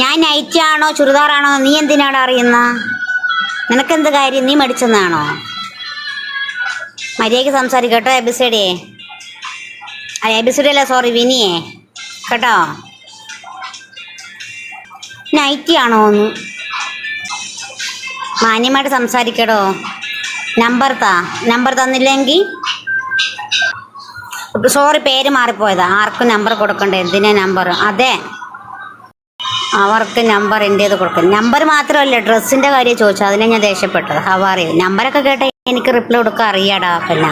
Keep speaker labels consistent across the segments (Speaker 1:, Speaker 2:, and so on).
Speaker 1: ഞാൻ നൈറ്റി ആണോ ചുരിദാറാണോ നീ എന്തിനാണ് അറിയുന്ന? നിനക്കെന്ത് കാര്യം? നീ മടിച്ചെന്നാണോ? മര്യാദയ്ക്ക് സംസാരിക്കും കേട്ടോ എബിസൈഡിയെ അല്ല എബിസൈഡി അല്ല സോറി വിനിയെ. കേട്ടോ? നൈറ്റി ആണോ ഒന്ന്? മാന്യമായിട്ട് സംസാരിക്കടോ. നമ്പർ താ. നമ്പർ തന്നില്ലെങ്കിൽ സോറി പേര് മാറിപ്പോയതാ. ആർക്കും നമ്പർ കൊടുക്കണ്ടേ എന്തിനാ നമ്പർ അതെ. അവർക്ക് നമ്പർ എന്റേത് കൊടുക്കും. നമ്പർ മാത്രമല്ല ഡ്രസ്സിന്റെ കാര്യം ചോദിച്ചു അതിനെ ഞാൻ ദേഷ്യപ്പെട്ടത്. ഹവാറി നമ്പറൊക്കെ കേട്ട എനിക്ക് റിപ്ലൈ കൊടുക്കാൻ അറിയാടാ പിന്നെ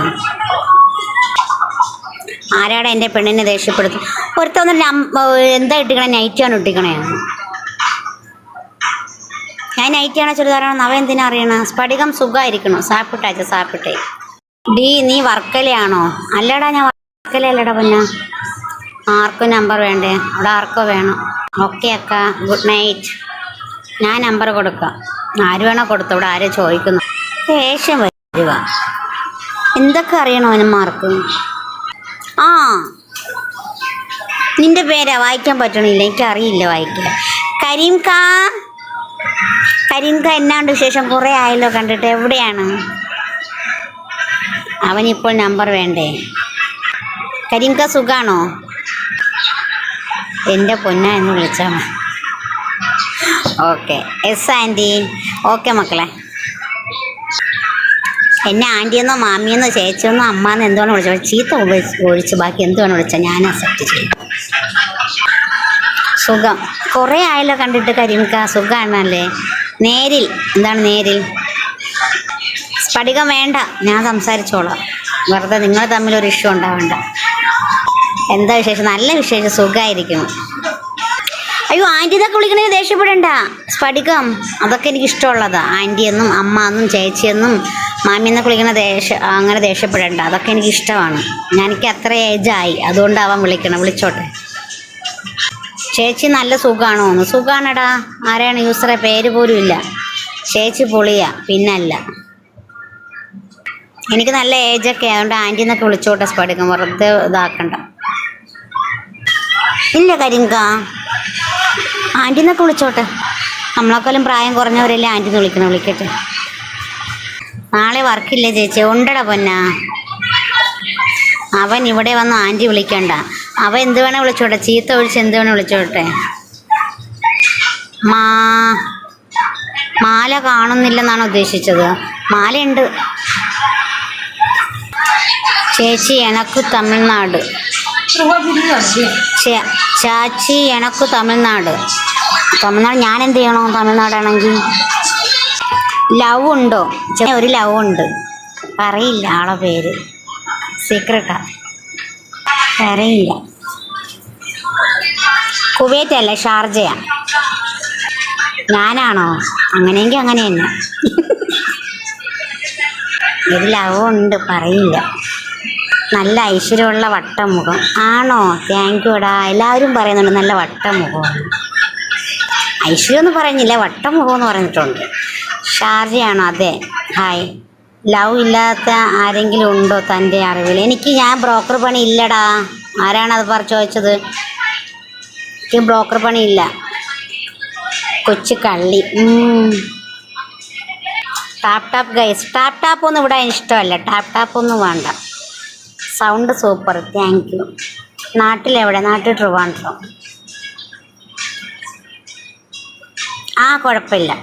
Speaker 1: ആരാടാ എന്റെ പെണ്ണിനെ ദേഷ്യപ്പെടുത്തും? ഒരുത്തൊന്ന് എന്താ ഇട്ടിക്കണേ? നൈറ്റാണ് ഇട്ടിക്കണേ. ഞാൻ നൈറ്റിയാണോ ചുരിദാറാണോ? അവ എന്തിനാ അറിയണം? സ്പടികം സുഖമായിരിക്കണോ സാപ്പിട്ടാച്ച സാപ്പിട്ടേ. ഡി നീ വർക്കലയാണോ? അല്ലടാ ഞാൻ വർക്കലല്ലടാ പിന്നെ. ആർക്കും നമ്പർ വേണ്ടേ? അവിടെ ആർക്കോ വേണം? ഓക്കെ അക്ക ഗുഡ് നൈറ്റ്. ഞാൻ നമ്പർ കൊടുക്കാം. ആര് വേണോ കൊടുത്തു ഇവിടെ ആരും ചോദിക്കുന്നു. ദേഷ്യം വരിക. എന്തൊക്കെ അറിയണോ അവന്മാർക്ക്? ആ നിന്റെ പേരാ? വായിക്കാൻ പറ്റണില്ല. എനിക്കറിയില്ല വായിക്കാൻ. കരീം കാ കരീം കാ എന്നാണ്ട് വിശേഷം? കുറേ ആയല്ലോ കണ്ടിട്ട്. എവിടെയാണ്? അവനിപ്പോൾ നമ്പർ വേണ്ടേ? കരീം കാ സുഖാണോ? എന്റെ പൊന്ന എന്ന് വിളിച്ചാൽ മതി. ഓക്കെ. എസ് ആന്റി ഓക്കെ മക്കളെ. എന്നെ ആന്റിയെന്നോ മാമിയെന്നോ ചേച്ചിയെന്നോ അമ്മാന്ന് എന്തുവാണ് വിളിച്ചത്? ചീത്ത ഒഴിച്ച് ബാക്കി എന്തുവാണ് വിളിച്ചത്? ഞാൻ അക്സെപ്റ്റ് ചെയ്യും. സുഖം. കുറേ ആയല്ലോ കണ്ടിട്ട് കരിമിക്ക. സുഖമാണല്ലേ നേരിൽ. എന്താണ് നേരിൽ? സ്ഫടികം വേണ്ട. ഞാൻ സംസാരിച്ചോളാം. വെറുതെ നിങ്ങൾ തമ്മിൽ ഒരു ഇഷ്യൂ ഉണ്ടാവണ്ട. എന്താ വിശേഷം? നല്ല വിശേഷം സുഖമായിരിക്കുന്നു അയ്യോ ആന്റി ഇതൊക്കെ വിളിക്കണേ ദേഷ്യപ്പെടണ്ട. സ്ഫടികം അതൊക്കെ എനിക്ക് ഇഷ്ടമുള്ളതാ ആന്റി എന്നും അമ്മ എന്നും ചേച്ചി എന്നും മാമി എന്നൊക്കെ വിളിക്കണ ദേഷ്യ അങ്ങനെ ദേഷ്യപ്പെടണ്ട. അതൊക്കെ എനിക്ക് ഇഷ്ടമാണ് എനിക്ക് അത്ര ഏജായി. അതുകൊണ്ടാവാൻ വിളിക്കണം. വിളിച്ചോട്ടെ. ചേച്ചി നല്ല സുഖമാണോ എന്ന്. സുഖാണടാ. ആരാണ് യൂസറെ? പേര് പോലും ഇല്ല. ചേച്ചി പൊളിയാ. പിന്നല്ല. എനിക്ക് നല്ല ഏജൊക്കെ അതുകൊണ്ട് ആന്റി എന്നൊക്കെ വിളിച്ചോട്ടെ സ്ഫടികം വെറുതെ ഇതാക്കണ്ട. ഇല്ല കരിങ്ക. ആന്റി എന്നൊക്കെ വിളിച്ചോട്ടെ. നമ്മളെക്കാളും പ്രായം കുറഞ്ഞവരല്ലേ ആന്റി എന്ന് വിളിക്കണം വിളിക്കട്ടെ. നാളെ വർക്കില്ലേ ചേച്ചി ഉണ്ടടാ പൊന്ന. അവൻ ഇവിടെ വന്ന് ആന്റി വിളിക്കണ്ട. അവൻ എന്ത് വേണേ വിളിച്ചോട്ടെ ചീത്ത ഒഴിച്ച് എന്ത് വേണേ വിളിച്ചോട്ടെ. മാ മാല കാണുന്നില്ലെന്നാണ് ഉദ്ദേശിച്ചത്. മാലയുണ്ട്. ചേച്ചി എനക്ക് തമിഴ്നാട്. ചാച്ചി എനക്ക് തമിഴ്നാട്. തമിഴ്നാട് ഞാൻ എന്ത് ചെയ്യണോ? തമിഴ്നാടാണെങ്കിൽ ലവ് ഉണ്ടോ ഒരു ലവ് ഉണ്ട് അറിയില്ല ആളെ പേര്. സീക്രട്ടാ. അറിയില്ല. കുവൈറ്റ് അല്ല? ഷാർജയാ. ഞാനാണോ? അങ്ങനെയെങ്കിൽ അങ്ങനെ തന്നെ. ഒരു ലവ് ഉണ്ട് പറയില്ല. നല്ല ഐശ്വര്യമുള്ള വട്ടമുഖം. ആണോ? താങ്ക് യുടാ എല്ലാവരും പറയുന്നുണ്ട് നല്ല വട്ടമുഖമാണ് ഐശ്വര്യം എന്ന് പറഞ്ഞില്ല വട്ടമുഖം എന്ന് പറഞ്ഞിട്ടുണ്ട്. ഷാർജയാണോ? അതെ. ഹായ് ലവ് ഇല്ലാത്ത ആരെങ്കിലും ഉണ്ടോ തന്റെ അറിവിൽ? എനിക്ക് ഞാൻ ബ്രോക്കർ പണി ഇല്ലടാ. ആരാണത് പറ ചോദിച്ചത്? എനിക്ക് ബ്രോക്കർ പണി ഇല്ല. കൊച്ചു കള്ളി tap tap guys tap tap ഒന്നും ഇവിടെ ഇഷ്ടമല്ല. ടാപ്പ് ടാപ്പ് ഒന്നും വേണ്ട. സൗണ്ട് സൂപ്പർ താങ്ക് യു നാട്ടിലെവിടെ നാട്ടിൽ ട്രിവാൻഡ്രം. ആ കുഴപ്പമില്ല.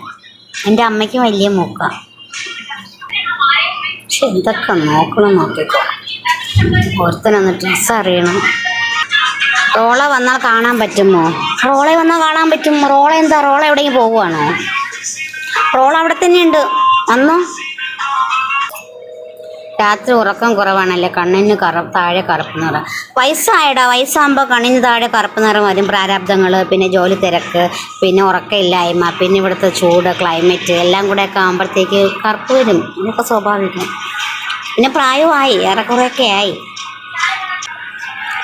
Speaker 1: എന്റെ അമ്മയ്ക്ക് വലിയ മൂക്ക. പക്ഷെ എന്തൊക്കെ നോക്കണം നോക്കിക്കോ. ഓർത്തനൊന്ന് ഡ്രസ്സ് അറിയണം. റോള വന്നാൽ കാണാൻ പറ്റുമോ? റോളെ വന്നാൽ കാണാൻ പറ്റും. റോള എന്താ? റോള എവിടെയെങ്കിലും പോവുകയാണോ? റോള അവിടെ തന്നെയുണ്ട്. വന്നോ. രാത്രി ഉറക്കം കുറവാണല്ലേ കണ്ണിന് കറ താഴെ കറുപ്പ് നിറം വയസ്സായടാ വയസ്സാകുമ്പോൾ കണ്ണിന് താഴെ കറുപ്പ് നിറം വരും. പ്രാരാബ്ദങ്ങൾ പിന്നെ ജോലി തിരക്ക് പിന്നെ ഉറക്കമില്ലായ്മ പിന്നെ ഇവിടുത്തെ ചൂട് ക്ലൈമറ്റ് എല്ലാം കൂടെ ഒക്കെ ആകുമ്പോഴത്തേക്ക് കറുപ്പ് വരും. ഇതൊക്കെ സ്വാഭാവികം. പിന്നെ പ്രായമായി ഏറെക്കുറെയൊക്കെ ആയി.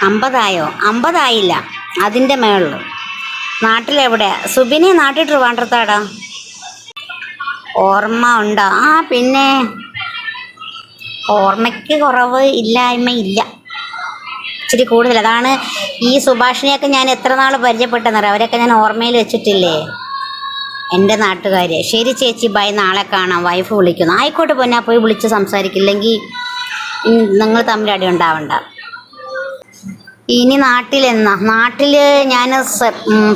Speaker 1: അമ്പതായോ? അമ്പതായില്ല. അതിന്റെ മേളിൽ നാട്ടിലെവിടെ സുബിനെ നാട്ടിൽ ട്രിവാൻഡ്രത്താടാ. ഓർമ്മ ഉണ്ടോ? ആ പിന്നെ ഓർമ്മയ്ക്ക് കുറവ് ഇല്ലായ്മ ഇല്ല. ഇച്ചിരി കൂടുതൽ. അതാണ് ഈ സുഭാഷിനെയൊക്കെ ഞാൻ എത്ര നാൾ പരിചയപ്പെട്ടെന്നറിയാം അവരൊക്കെ ഞാൻ ഓർമ്മയിൽ വെച്ചിട്ടില്ലേ? എന്റെ നാട്ടുകാർ ശരി ചേച്ചി ബൈ. നാളെ കാണാം. വൈഫ് വിളിക്കുന്നു. ആയിക്കോട്ടെ പൊന്നാ പോയി വിളിച്ച് സംസാരിക്കില്ലെങ്കിൽ നിങ്ങൾ തമ്മിൽ അടി ഉണ്ടാവണ്ട. ഇനി നാട്ടിലെന്നാ നാട്ടിൽ ഞാൻ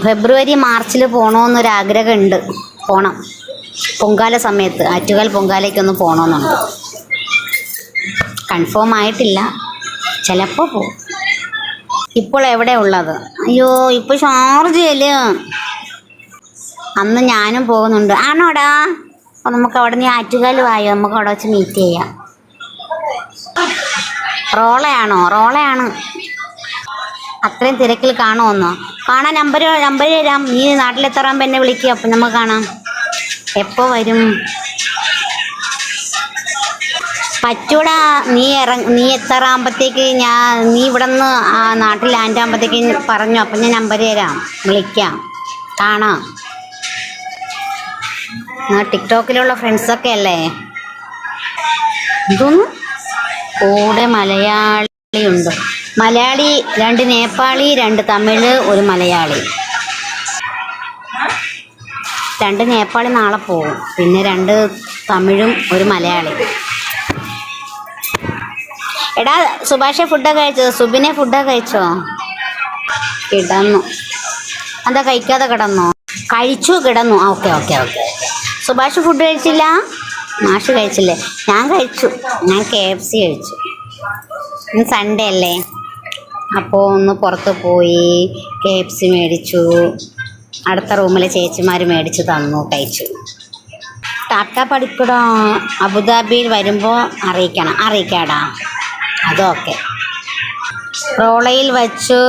Speaker 1: ഫെബ്രുവരി മാർച്ചിൽ പോകണമെന്നൊരാഗ്രഹമുണ്ട് പോകണം പൊങ്കാല സമയത്ത്. ആറ്റുകാൽ പൊങ്കാലയ്ക്കൊന്ന് പോകണമെന്നുണ്ട് കൺഫേം ആയിട്ടില്ല. ചിലപ്പോൾ പോകും ഇപ്പോൾ എവിടെ ഉള്ളത്? അയ്യോ ഇപ്പോൾ ഷാർജയിൽ അന്ന് ഞാനും പോകുന്നുണ്ട്. ആണോടാ? അപ്പോൾ നമുക്ക് അവിടെ നിന്ന് ആറ്റുകാൽ വായോ? നമുക്ക് അവിടെ വെച്ച് മീറ്റ് ചെയ്യാം. റോളയാണോ? റോളയാണ്. അത്രയും തിരക്കിൽ കാണുമെന്നോ? കാണാൻ നമ്പർ നമ്പർ തരാം. നീ നാട്ടിലെത്തറാകുമ്പോൾ എന്നെ വിളിക്കുക അപ്പം നമുക്ക് കാണാം. എപ്പോൾ വരും? പറ്റൂടാ. നീ ഇറ നീ എത്തറാകുമ്പോഴത്തേക്ക് ഞാൻ നീ ഇവിടെ നിന്ന് നാട്ടിൽ ലാൻഡ് ആകുമ്പോഴത്തേക്ക് പറഞ്ഞു. അപ്പം ഞാൻ നമ്പർ തരാം. വിളിക്കാം. കാണാം. ആ ടിക്ടോക്കിലുള്ള ഫ്രണ്ട്സൊക്കെ അല്ലേ? ഇതൊന്നും കൂടെ മലയാളിയുണ്ട് മലയാളി രണ്ട് നേപ്പാളി രണ്ട് തമിഴ് ഒരു മലയാളി. രണ്ട് നേപ്പാളി നാളെ പോകും പിന്നെ രണ്ട് തമിഴും ഒരു മലയാളി. എടാ സുഭാഷെ ഫുഡൊക്കെ കഴിച്ചോ? സുബിനെ ഫുഡൊക്കെ കഴിച്ചോ? കിടന്നു. എന്താ കഴിക്കാതെ കിടന്നോ? കഴിച്ചു കിടന്നു. Okay okay okay. Subhash food കഴിച്ചില്ല? മാഷ് കഴിച്ചില്ലേ? ഞാൻ കഴിച്ചു. ഞാൻ കെ എഫ് സി കഴിച്ചു. ഇന്ന് സൺഡേ അല്ലേ? അപ്പോൾ ഒന്ന് പുറത്ത് പോയി കെ എഫ് സി മേടിച്ചു. അടുത്ത റൂമിലെ ചേച്ചിമാർ മേടിച്ച് തന്നു കഴിച്ചു. ടാറ്റ പഠിക്കടാ. അബുദാബിയിൽ വരുമ്പോൾ അറിയിക്കണം. അറിയിക്കാടാ. അതൊക്കെ. റോളയിൽ വച്ച്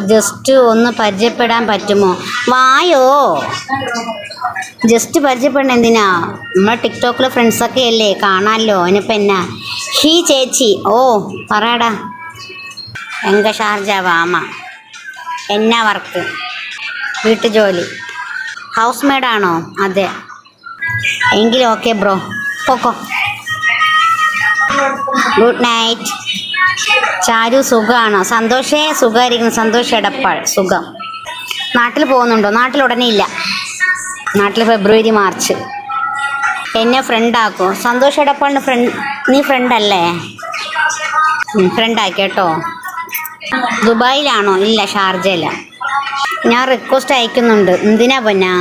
Speaker 1: ജസ്റ്റ് ഒന്ന് പരിചയപ്പെടാൻ പറ്റുമോ? വായോ? ജസ്റ്റ് പരിചയപ്പെടണം എന്തിനാ? നമ്മളെ ടിക്ടോക്കിലെ ഫ്രണ്ട്സൊക്കെ അല്ലേ? കാണാമല്ലോ അതിനിപ്പോൾ എന്നാ? ഹീ ചേച്ചി. ഓ പറയടാ. എങ്ക ഷാർജ വാമ. എന്നാ വർക്ക് വീട്ടുജോലി. ഹൗസ് മെയ്ഡാണോ അതെ. എങ്കിൽ ഓക്കെ ബ്രോ പോക്കോ. ഗുഡ് നൈറ്റ് ചാരു സുഖമാണോ സന്തോഷേ സുഖമായിരിക്കുന്നു സന്തോഷ് എടപ്പാൾ സുഖം. നാട്ടിൽ പോകുന്നുണ്ടോ? നാട്ടിൽ ഉടനെ ഇല്ല. നാട്ടിൽ ഫെബ്രുവരി മാർച്ച്. എന്നെ ഫ്രണ്ടാക്കോ സന്തോഷ് എടപ്പാളിന് ഫ്രണ്ട് നീ ഫ്രണ്ടല്ലേ ഫ്രണ്ടാക്കി കേട്ടോ. ദുബായിലാണോ? ഇല്ല ഷാർജയിലാണ് ഞാൻ റിക്വസ്റ്റ് അയക്കുന്നുണ്ട്. എന്തിനാ പൊന്നാ?